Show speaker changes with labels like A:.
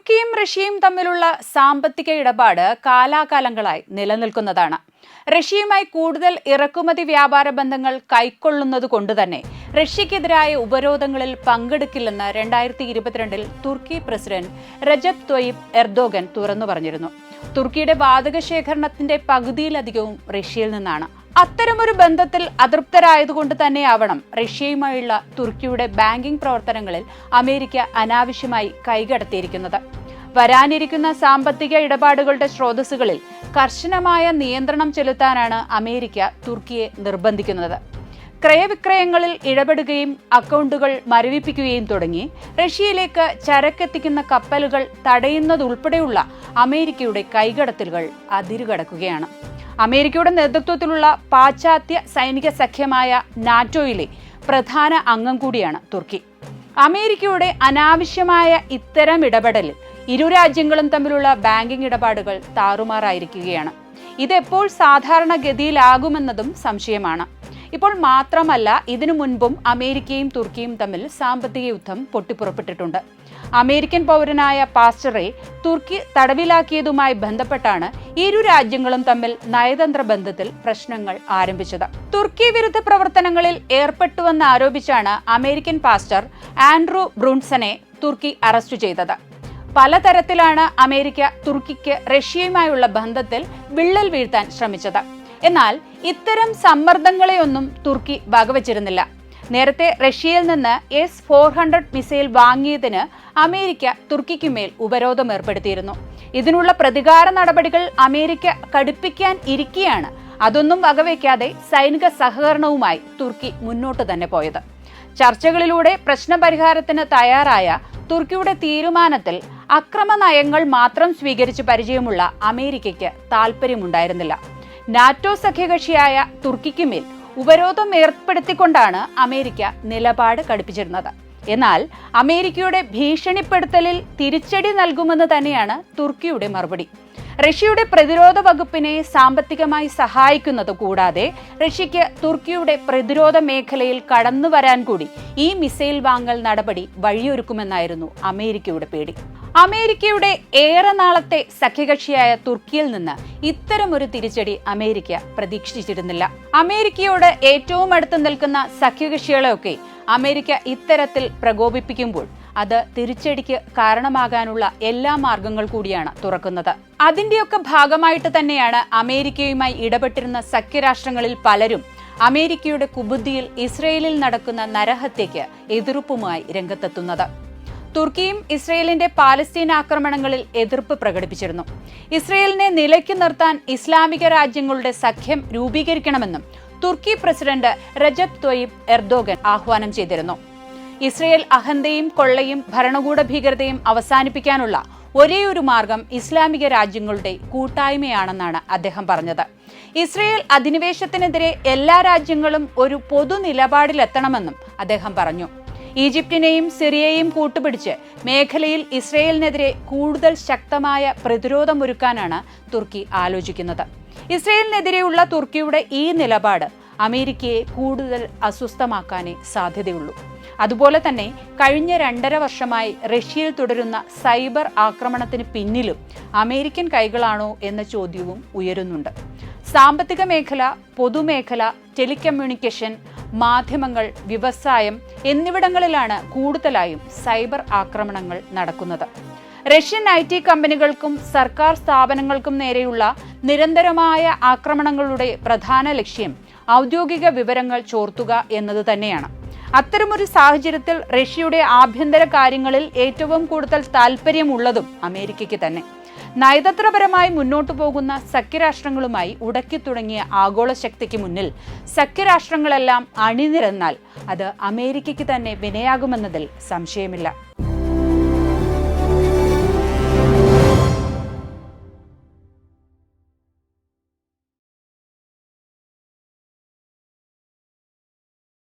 A: തുർക്കിയും റഷ്യയും തമ്മിലുള്ള സാമ്പത്തിക ഇടപാട് കാലാകാലങ്ങളായി നിലനിൽക്കുന്നതാണ്. റഷ്യയുമായി കൂടുതൽ ഇറക്കുമതി വ്യാപാര ബന്ധങ്ങൾ കൈക്കൊള്ളുന്നത് കൊണ്ട് തന്നെ റഷ്യക്കെതിരായ ഉപരോധങ്ങളിൽ പങ്കെടുക്കില്ലെന്ന് രണ്ടായിരത്തി ഇരുപത്തിരണ്ടിൽ തുർക്കി പ്രസിഡന്റ് റജബ് ത്വയിബ് എർദോഗൻ തുറന്നു പറഞ്ഞിരുന്നു. തുർക്കിയുടെ വാതക ശേഖരണത്തിന്റെ പകുതിയിലധികവും റഷ്യയിൽ നിന്നാണ്. അത്തരമൊരു ബന്ധത്തിൽ അതൃപ്തരായതുകൊണ്ട് തന്നെയാവണം റഷ്യയുമായുള്ള തുർക്കിയുടെ ബാങ്കിംഗ് പ്രവർത്തനങ്ങളിൽ അമേരിക്ക അനാവശ്യമായി കൈകടത്തിയിരിക്കുന്നത്. വരാനിരിക്കുന്ന സാമ്പത്തിക ഇടപാടുകളുടെ സ്രോതസ്സുകളിൽ കർശനമായ നിയന്ത്രണം ചെലുത്താനാണ് അമേരിക്ക തുർക്കിയെ നിർബന്ധിക്കുന്നത്. ക്രയവിക്രയങ്ങളിൽ ഇടപെടുകയും അക്കൗണ്ടുകൾ മരവിപ്പിക്കുകയും തുടങ്ങി റഷ്യയിലേക്ക് ചരക്കെത്തിക്കുന്ന കപ്പലുകൾ തടയുന്നതുൾപ്പെടെയുള്ള അമേരിക്കയുടെ കൈകടത്തലുകൾ അതിരുകടക്കുകയാണ്. അമേരിക്കയുടെ നേതൃത്വത്തിലുള്ള പാശ്ചാത്യ സൈനിക സഖ്യമായ നാറ്റോയിലെ പ്രധാന അംഗം കൂടിയാണ് തുർക്കി. അമേരിക്കയുടെ അനാവശ്യമായ ഇത്തരം ഇടപെടലിൽ ഇരു രാജ്യങ്ങളും തമ്മിലുള്ള ബാങ്കിംഗ് ഇടപാടുകൾ താറുമാറായിരിക്കുകയാണ്. ഇതെപ്പോൾ സാധാരണഗതിയിലാകുമെന്നതും സംശയമാണ്. ഇപ്പോൾ മാത്രമല്ല ഇതിനു മുൻപും അമേരിക്കയും തുർക്കിയും തമ്മിൽ സാമ്പത്തിക യുദ്ധം പൊട്ടിപ്പുറപ്പെട്ടിട്ടുണ്ട്. അമേരിക്കൻ പൗരനായ പാസ്റ്ററെ തുർക്കി തടവിലാക്കിയതുമായി ബന്ധപ്പെട്ടാണ് ഇരു രാജ്യങ്ങളും തമ്മിൽ നയതന്ത്ര ബന്ധത്തിൽ പ്രശ്നങ്ങൾ ആരംഭിച്ചത്. തുർക്കി വിരുദ്ധ പ്രവർത്തനങ്ങളിൽ ഏർപ്പെട്ടുവെന്ന് ആരോപിച്ചാണ് അമേരിക്കൻ പാസ്റ്റർ ആൻഡ്രൂ ബ്രൂൺസനെ തുർക്കി അറസ്റ്റ് ചെയ്തത്. പലതരത്തിലാണ് അമേരിക്ക തുർക്കിക്ക് റഷ്യയുമായുള്ള ബന്ധത്തിൽ വിള്ളൽ വീഴ്ത്താൻ ശ്രമിച്ചത്. എന്നാൽ ഇത്തരം സമ്മർദ്ദങ്ങളെയൊന്നും തുർക്കി വകവച്ചിരുന്നില്ല. നേരത്തെ റഷ്യയിൽ നിന്ന് എസ് ഫോർ ഹൺഡ്രഡ് മിസൈൽ വാങ്ങിയതിന് അമേരിക്ക തുർക്കിക്കുമേൽ ഉപരോധം ഏർപ്പെടുത്തിയിരുന്നു. ഇതിനുള്ള പ്രതികാര നടപടികൾ അമേരിക്ക കടുപ്പിക്കാൻ ഇരിക്കെയാണ്. അതൊന്നും വകവയ്ക്കാതെ സൈനിക സഹകരണവുമായി തുർക്കി മുന്നോട്ട് തന്നെ പോയത്. ചർച്ചകളിലൂടെ പ്രശ്നപരിഹാരത്തിന് തയ്യാറായ തുർക്കിയുടെ തീരുമാനത്തിൽ അക്രമ നയങ്ങൾ മാത്രം സ്വീകരിച്ച് പരിചയമുള്ള അമേരിക്കയ്ക്ക് താൽപ്പര്യമുണ്ടായിരുന്നില്ല. നാറ്റോ സഖ്യകക്ഷിയായ തുർക്കിക്കുമേൽ ഉപരോധം ഏർപ്പെടുത്തിക്കൊണ്ടാണ് അമേരിക്ക നിലപാട് കടുപ്പിച്ചിരുന്നത്. എന്നാൽ അമേരിക്കയുടെ ഭീഷണിപ്പെടുത്തലിൽ തിരിച്ചടി നൽകുമെന്ന് തന്നെയാണ് തുർക്കിയുടെ മറുപടി. റഷ്യയുടെ പ്രതിരോധ വകുപ്പിനെ സാമ്പത്തികമായി സഹായിക്കുന്നത് കൂടാതെ റഷ്യയ്ക്ക് തുർക്കിയുടെ പ്രതിരോധ മേഖലയിൽ കടന്നു വരാൻ കൂടി ഈ മിസൈൽ വാങ്ങൽ നടപടി വഴിയൊരുക്കുമെന്നായിരുന്നു അമേരിക്കയുടെ പേടി. അമേരിക്കയുടെ ഏറെ നാളത്തെ സഖ്യകക്ഷിയായ തുർക്കിയിൽ നിന്ന് ഇത്തരമൊരു തിരിച്ചടി അമേരിക്ക പ്രതീക്ഷിച്ചിരുന്നില്ല. അമേരിക്കയോട് ഏറ്റവും അടുത്ത് നിൽക്കുന്ന സഖ്യകക്ഷികളെയൊക്കെ അമേരിക്ക ഇത്തരത്തിൽ പ്രകോപിപ്പിക്കുമ്പോൾ അത് തിരിച്ചടിക്ക് കാരണമാകാനുള്ള എല്ലാ മാർഗങ്ങൾ കൂടിയാണ് തുറക്കുന്നത്. അതിന്റെയൊക്കെ ഭാഗമായിട്ട് തന്നെയാണ് അമേരിക്കയുമായി ഇടപെട്ടിരുന്ന സഖ്യരാഷ്ട്രങ്ങളിൽ പലരും അമേരിക്കയുടെ കുബുദ്ധിയിൽ ഇസ്രയേലിൽ നടക്കുന്ന നരഹത്യയ്ക്ക് എതിർപ്പുമായി രംഗത്തെത്തുന്നത്. തുർക്കിയും ഇസ്രയേലിന്റെ പാലസ്തീൻ ആക്രമണങ്ങളിൽ എതിർപ്പ് പ്രകടിപ്പിച്ചിരുന്നു. ഇസ്രയേലിനെ നിലയ്ക്ക് നിർത്താൻ ഇസ്ലാമിക രാജ്യങ്ങളുടെ സഖ്യം രൂപീകരിക്കണമെന്നും തുർക്കി പ്രസിഡന്റ് റജബ് തൊയിബ് എർദോഗൻ ആഹ്വാനം ചെയ്തിരുന്നു. ഇസ്രയേൽ അഹന്തയും കൊള്ളയും ഭരണകൂട ഭീകരതയും അവസാനിപ്പിക്കാനുള്ള ഒരേയൊരു മാർഗം ഇസ്ലാമിക രാജ്യങ്ങളുടെ കൂട്ടായ്മയാണെന്നാണ് അദ്ദേഹം പറഞ്ഞത്. ഇസ്രയേൽ അധിനിവേശത്തിനെതിരെ എല്ലാ രാജ്യങ്ങളും ഒരു പൊതു നിലപാടിലെത്തണമെന്നും അദ്ദേഹം പറഞ്ഞു. ഈജിപ്തിനെയും സിറിയയെയും കൂട്ടുപിടിച്ച് മേഖലയിൽ ഇസ്രയേലിനെതിരെ കൂടുതൽ ശക്തമായ പ്രതിരോധമൊരുക്കാനാണ് തുർക്കി ആലോചിക്കുന്നത്. ഇസ്രയേലിനെതിരെയുള്ള തുർക്കിയുടെ ഈ നിലപാട് അമേരിക്കയെ കൂടുതൽ അസ്വസ്ഥമാക്കാനേ സാധ്യതയുള്ളൂ. അതുപോലെ തന്നെ കഴിഞ്ഞ രണ്ടര വർഷമായി റഷ്യയിൽ തുടരുന്ന സൈബർ ആക്രമണത്തിന് പിന്നിലും അമേരിക്കൻ കൈകളാണോ എന്ന ചോദ്യവും ഉയരുന്നുണ്ട്. സാമ്പത്തിക മേഖല പൊതുമേഖല ടെലികമ്മ്യൂണിക്കേഷൻ മാധ്യമങ്ങൾ വ്യവസായം എന്നിവിടങ്ങളിലാണ് കൂടുതലായും സൈബർ ആക്രമണങ്ങൾ നടക്കുന്നത്. റഷ്യൻ ഐ ടി കമ്പനികൾക്കും സർക്കാർ സ്ഥാപനങ്ങൾക്കും നേരെയുള്ള നിരന്തരമായ ആക്രമണങ്ങളുടെ പ്രധാന ലക്ഷ്യം ഔദ്യോഗിക വിവരങ്ങൾ ചോർത്തുക എന്നത് തന്നെയാണ്. അത്തരമൊരു സാഹചര്യത്തിൽ റഷ്യയുടെ ആഭ്യന്തര കാര്യങ്ങളിൽ ഏറ്റവും കൂടുതൽ താൽപ്പര്യമുള്ളതും അമേരിക്കയ്ക്ക് തന്നെ. നയതന്ത്രപരമായി മുന്നോട്ടു പോകുന്ന സഖ്യരാഷ്ട്രങ്ങളുമായി ഉടക്കി തുടങ്ങിയ ആഗോള ശക്തിക്ക് മുന്നിൽ സഖ്യരാഷ്ട്രങ്ങളെല്ലാം അണിനിരന്നാൽ അത് അമേരിക്കയ്ക്ക് തന്നെ വിനയാകുമെന്നതിൽ സംശയമില്ല.